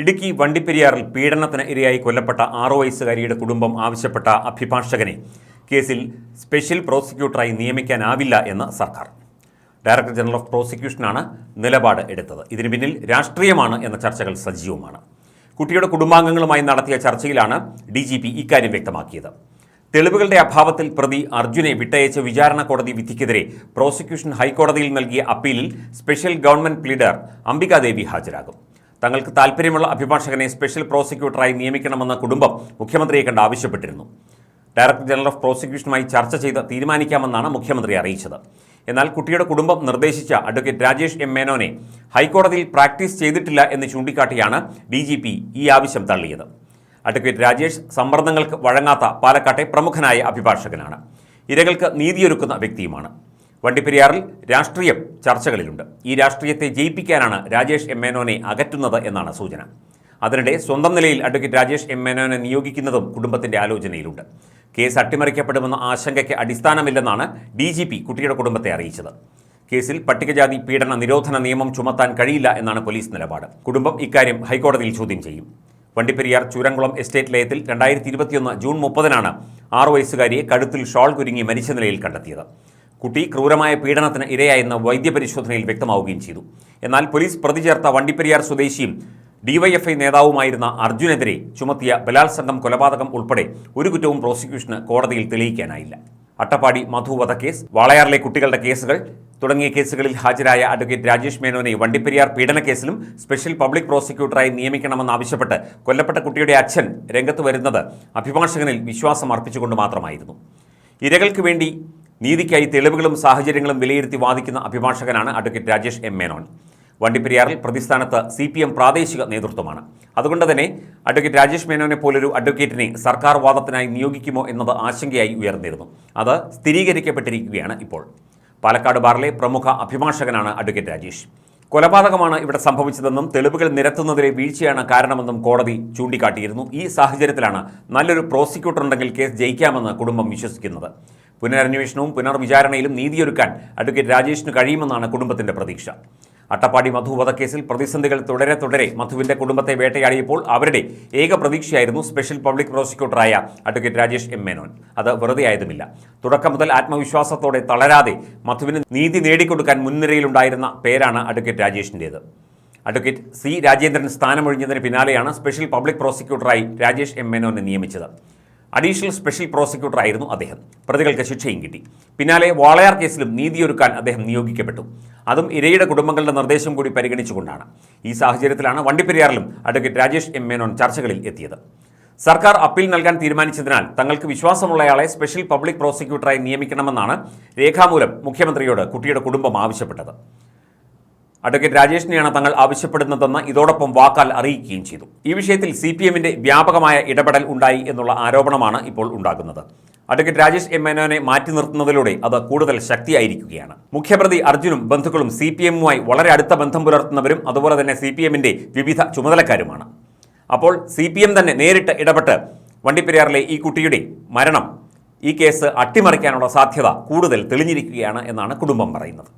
ഇടുക്കി വണ്ടിപ്പെരിയാറിൽ പീഡനത്തിന് ഇരയായി കൊല്ലപ്പെട്ട ആറു വയസ്സുകാരിയുടെ കുടുംബം ആവശ്യപ്പെട്ട അഭിഭാഷകനെ. കേസിൽ സ്പെഷ്യൽ പ്രോസിക്യൂട്ടറായി നിയമിക്കാനാവില്ല എന്ന് സർക്കാർ. ഡയറക്ടർ ജനറൽ ഓഫ് പ്രോസിക്യൂഷനാണ് നിലപാട് എടുത്തത്. ഇതിന് പിന്നിൽ രാഷ്ട്രീയമാണ് എന്ന ചർച്ചകൾ സജീവമാണ്. കുട്ടിയുടെ കുടുംബാംഗങ്ങളുമായി നടത്തിയ ചർച്ചയിലാണ് ഡി ജി പി ഇക്കാര്യം വ്യക്തമാക്കിയത്. തെളിവുകളുടെ അഭാവത്തിൽ പ്രതി അർജുനെ വിട്ടയച്ച വിചാരണ കോടതി വിധിക്കെതിരെ പ്രോസിക്യൂഷൻ ഹൈക്കോടതിയിൽ നൽകിയ അപ്പീലിൽ സ്പെഷ്യൽ ഗവൺമെന്റ് പ്ലീഡർ അംബികാദേവി ഹാജരാകും. തങ്ങൾക്ക് താൽപ്പര്യമുള്ള അഭിഭാഷകനെ സ്പെഷ്യൽ പ്രോസിക്യൂട്ടറായി നിയമിക്കണമെന്ന കുടുംബം മുഖ്യമന്ത്രിയെ കണ്ട് ആവശ്യപ്പെട്ടിരുന്നു. ഡയറക്ടർ ജനറൽ ഓഫ് പ്രോസിക്യൂഷനുമായി ചർച്ച ചെയ്ത് തീരുമാനിക്കാമെന്നാണ് മുഖ്യമന്ത്രി അറിയിച്ചത്. എന്നാൽ കുട്ടിയുടെ കുടുംബം നിർദ്ദേശിച്ച അഡ്വക്കേറ്റ് രാജേഷ് എം മേനോനെ ഹൈക്കോടതിയിൽ പ്രാക്ടീസ് ചെയ്തിട്ടില്ല എന്ന് ചൂണ്ടിക്കാട്ടിയാണ് ഡി ജി പി ഈ ആവശ്യം തള്ളിയത്. അഡ്വക്കേറ്റ് രാജേഷ് സമ്മർദ്ദങ്ങൾക്ക് വഴങ്ങാത്ത പാലക്കാട്ടെ പ്രമുഖനായ അഭിഭാഷകനാണ്. ഇരകൾക്ക് നീതിയൊരുക്കുന്ന വ്യക്തിയുമാണ്. വണ്ടിപ്പെരിയാറിൽ രാഷ്ട്രീയം ചർച്ചകളിലുണ്ട്. ഈ രാഷ്ട്രീയത്തെ ജയിപ്പിക്കാനാണ് രാജേഷ് എം മേനോനെ അകറ്റുന്നത് എന്നാണ് സൂചന. അതിനിടെ സ്വന്തം നിലയിൽ അഡ്വക്കേറ്റ് രാജേഷ് എം മേനോനെ നിയോഗിക്കുന്നതും കുടുംബത്തിന്റെ ആലോചനയിലുണ്ട്. കേസ് അട്ടിമറിക്കപ്പെടുമെന്ന ആശങ്കയ്ക്ക് അടിസ്ഥാനമില്ലെന്നാണ് ഡി ജി പി കുട്ടിയുടെ കുടുംബത്തെ അറിയിച്ചത്. കേസിൽ പട്ടികജാതി പീഡന നിരോധന നിയമം ചുമത്താൻ കഴിയില്ല എന്നാണ് പോലീസ് നിലപാട്. കുടുംബം ഇക്കാര്യം ഹൈക്കോടതിയിൽ ചോദ്യം ചെയ്യും. വണ്ടിപ്പെരിയാർ ചൂരംകുളം എസ്റ്റേറ്റ് ലയത്തിൽ രണ്ടായിരത്തി ഇരുപത്തിയൊന്ന് ജൂൺ മുപ്പതിനാണ് ആറു വയസ്സുകാരിയെ കഴുത്തിൽ ഷോൾ കുരുങ്ങി മരിച്ച നിലയിൽ കണ്ടെത്തിയത്. കുട്ടി ക്രൂരമായ പീഡനത്തിന് ഇരയായെന്ന് വൈദ്യപരിശോധനയിൽ വ്യക്തമാവുകയും ചെയ്തു. എന്നാൽ പോലീസ് പ്രതി ചേർത്ത വണ്ടിപ്പെരിയാർ സ്വദേശിയും ഡിവൈഎഫ്ഐ നേതാവുമായിരുന്ന അർജുനെതിരെ ചുമത്തിയ ബലാത്സംഗം കൊലപാതകം ഉൾപ്പെടെ ഒരു കുറ്റവും പ്രോസിക്യൂഷന് കോടതിയിൽ തെളിയിക്കാനായില്ല. അട്ടപ്പാടി മധു വധക്കേസ് വാളയാറിലെ കുട്ടികളുടെ കേസുകൾ തുടങ്ങിയ കേസുകളിൽ ഹാജരായ അഡ്വക്കേറ്റ് രാജേഷ് മേനോനെ വണ്ടിപ്പെരിയാർ പീഡനക്കേസിലും സ്പെഷ്യൽ പബ്ലിക് പ്രോസിക്യൂട്ടറായി നിയമിക്കണമെന്നാവശ്യപ്പെട്ട് കൊല്ലപ്പെട്ട കുട്ടിയുടെ അച്ഛൻ രംഗത്ത് വരുന്നത് അഭിഭാഷകനിൽ വിശ്വാസം അർപ്പിച്ചുകൊണ്ട് മാത്രമായിരുന്നു. ഇരകൾക്ക് വേണ്ടി നീതിക്കായി തെളിവുകളും സാഹചര്യങ്ങളും വിലയിരുത്തി വാദിക്കുന്ന അഭിഭാഷകനാണ് അഡ്വക്കേറ്റ് രാജേഷ് എം മേനോൻ. വണ്ടിപ്പെരിയാറിൽ പ്രതിസ്ഥാനത്ത് സി പി എം പ്രാദേശിക നേതൃത്വമാണ്. അതുകൊണ്ട് തന്നെ അഡ്വക്കേറ്റ് രാജേഷ് മേനോനെ പോലൊരു അഡ്വക്കേറ്റിനെ സർക്കാർ വാദത്തിനായി നിയോഗിക്കുമോ എന്നത് ആശങ്കയായി ഉയർന്നിരുന്നു. അത് സ്ഥിരീകരിക്കപ്പെട്ടിരിക്കുകയാണ് ഇപ്പോൾ. പാലക്കാട് ബാറിലെ പ്രമുഖ അഭിഭാഷകനാണ് അഡ്വക്കേറ്റ് രാജേഷ്. കൊലപാതകമാണ് ഇവിടെ സംഭവിച്ചതെന്നും തെളിവുകൾ നിരത്തുന്നതിലെ വീഴ്ചയാണ് കാരണമെന്നും കോടതി ചൂണ്ടിക്കാട്ടിയിരുന്നു. ഈ സാഹചര്യത്തിലാണ് നല്ലൊരു പ്രോസിക്യൂട്ടർ ഉണ്ടെങ്കിൽ കേസ് ജയിക്കാമെന്ന് കുടുംബം വിശ്വസിക്കുന്നത്. പുനരന്വേഷണവും പുനർവിചാരണയിലും നീതിയൊരുക്കാൻ അഡ്വക്കേറ്റ് രാജേഷിന് കഴിയുമെന്നാണ് കുടുംബത്തിന്റെ പ്രതീക്ഷ. അട്ടപ്പാടി മധു വധക്കേസിൽ പ്രതിസന്ധികൾ തുടരെ തുടരെ മധുവിന്റെ കുടുംബത്തെ വേട്ടയാടിയപ്പോൾ അവരുടെ ഏക പ്രതീക്ഷയായിരുന്നു സ്പെഷ്യൽ പബ്ലിക് പ്രോസിക്യൂട്ടറായ അഡ്വക്കേറ്റ് രാജേഷ് എം മേനോൻ. അത് വെറുതെ ആയതുമില്ല. തുടക്കം മുതൽ ആത്മവിശ്വാസത്തോടെ തളരാതെ മധുവിന് നീതി നേടിക്കൊടുക്കാൻ മുൻനിരയിലുണ്ടായിരുന്ന പേരാണ് അഡ്വക്കേറ്റ് രാജേഷിന്റേത് അഡ്വക്കേറ്റ് സി രാജേന്ദ്രൻ സ്ഥാനമൊഴിഞ്ഞതിന് പിന്നാലെയാണ് സ്പെഷ്യൽ പബ്ലിക് പ്രോസിക്യൂട്ടറായി രാജേഷ് എം മേനോനെ നിയമിച്ചത്. അഡീഷണൽ സ്പെഷ്യൽ പ്രോസിക്യൂട്ടർ ആയിരുന്നു അദ്ദേഹം. പ്രതികൾക്ക് ശിക്ഷയും കിട്ടി. പിന്നാലെ വാളയാർ കേസിലും നീതിയൊരുക്കാൻ അദ്ദേഹം നിയോഗിക്കപ്പെട്ടു. അതും ഇരയുടെ കുടുംബങ്ങളുടെ നിർദ്ദേശം കൂടി പരിഗണിച്ചുകൊണ്ടാണ്. ഈ സാഹചര്യത്തിലാണ് വണ്ടിപ്പെരിയാറിലും അഡ്വക്കേറ്റ് രാജേഷ് എം മേനോൻ ചർച്ചകളിൽ എത്തിയത്. സർക്കാർ അപ്പീൽ നൽകാൻ തീരുമാനിച്ചതിനാൽ തങ്ങൾക്ക് വിശ്വാസമുള്ളയാളെ സ്പെഷ്യൽ പബ്ലിക് പ്രോസിക്യൂട്ടറായി നിയമിക്കണമെന്നാണ് രേഖാമൂലം മുഖ്യമന്ത്രിയോട് കുട്ടിയുടെ കുടുംബം ആവശ്യപ്പെട്ടത്. അഡ്വക്കേറ്റ് രാജേഷിനെയാണ് തങ്ങൾ ആവശ്യപ്പെടുന്നതെന്ന് ഇതോടൊപ്പം വാക്കാൽ അറിയിക്കുകയും ചെയ്തു. ഈ വിഷയത്തിൽ സി പി എമ്മിന്റെ വ്യാപകമായ ഇടപെടൽ ഉണ്ടായി എന്നുള്ള ആരോപണമാണ് ഇപ്പോൾ ഉണ്ടാകുന്നത്. അഡ്വക്കേറ്റ് രാജേഷ് എം മേനോനെ മാറ്റി നിർത്തുന്നതിലൂടെ അത് കൂടുതൽ ശക്തിയായിരിക്കുകയാണ്. മുഖ്യപ്രതി അർജുനും ബന്ധുക്കളും സി പി എമ്മുമായി വളരെ അടുത്ത ബന്ധം പുലർത്തുന്നവരും അതുപോലെ തന്നെ സി പി എമ്മിന്റെ വിവിധ ചുമതലക്കാരുമാണ്. അപ്പോൾ സി പി എം തന്നെ നേരിട്ട് ഇടപെട്ട് വണ്ടിപ്പെരിയാറിലെ ഈ കുട്ടിയുടെ മരണം ഈ കേസ് അട്ടിമറിക്കാനുള്ള സാധ്യത കൂടുതൽ തെളിഞ്ഞിരിക്കുകയാണ് എന്നാണ് കുടുംബം പറയുന്നത്.